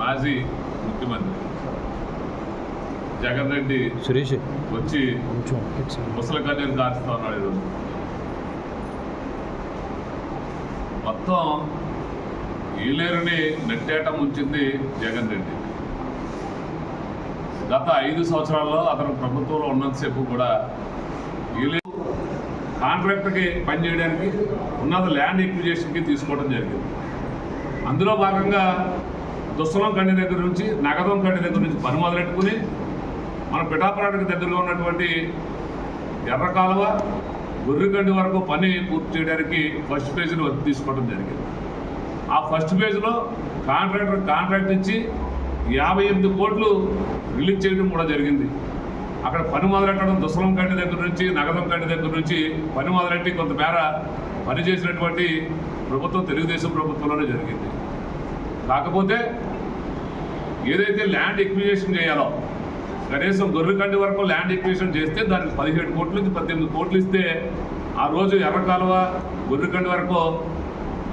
మాజీ ముఖ్యమంత్రి జగన్ రెడ్డి సురేష్. వచ్చి ముసలి కన్నీరు కారుస్తా ఉన్నాడు ఈరోజు. మొత్తం ఈలేరుని నెట్టేయటం ఉంచింది జగన్ రెడ్డి. గత ఐదు సంవత్సరాల్లో అతను ప్రభుత్వంలో ఉన్నంతసేపు కూడా ఈలేరు కాంట్రాక్ట్కి పనిచేయడానికి ఉన్నది ల్యాండ్ ఎక్విజేషన్కి తీసుకోవడం జరిగింది. అందులో భాగంగా దుస్సలం కండి దగ్గర నుంచి నగదం కండి దగ్గర నుంచి పని మొదలెట్టుకుని మన పిఠాపురానికి దగ్గరలో ఉన్నటువంటి ఎర్ర కాలువ గొర్రెగండి వరకు పని పూర్తి చేయడానికి ఫస్ట్ ఫేజ్ని వర్క్ తీసుకోవడం జరిగింది. ఆ ఫస్ట్ ఫేజ్లో కాంట్రాక్టర్ కాంట్రాక్ట్ ఇచ్చి యాభై ఎనిమిది కోట్లు రిలీజ్ చేయడం కూడా జరిగింది. అక్కడ పని మొదలెట్టడం దుసలం కంటి దగ్గర నుంచి నగదం కంటి దగ్గర నుంచి పని మొదలెట్టి కొంతమేర పని చేసినటువంటి ప్రభుత్వం తెలుగుదేశం ప్రభుత్వంలోనే జరిగింది. కాకపోతే ఏదైతే ల్యాండ్ ఎక్విజేషన్ చేయాలో కనీసం గొర్రెకండి వరకు ల్యాండ్ ఎక్విజేషన్ చేస్తే దానికి పదిహేడు కోట్లు నుంచి పద్దెనిమిది కోట్లు ఇస్తే ఆ రోజు ఎర్రకాలువ గొర్రెకండి వరకు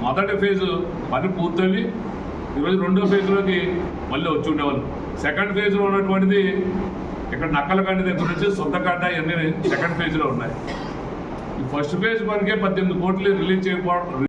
మొదటి ఫేజు పని పూర్తయి ఈరోజు రెండో ఫేజ్లోకి మళ్ళీ వచ్చి ఉండేవాళ్ళు. సెకండ్ ఫేజ్లో ఉన్నటువంటిది ఇక్కడ నక్కలకండి దగ్గర నుంచి సొంతకండ ఇవన్నీ సెకండ్ ఫేజ్లో ఉన్నాయి. ఈ ఫస్ట్ ఫేజ్ వరకే పద్దెనిమిది కోట్లు రిలీజ్ చేయకపోవడం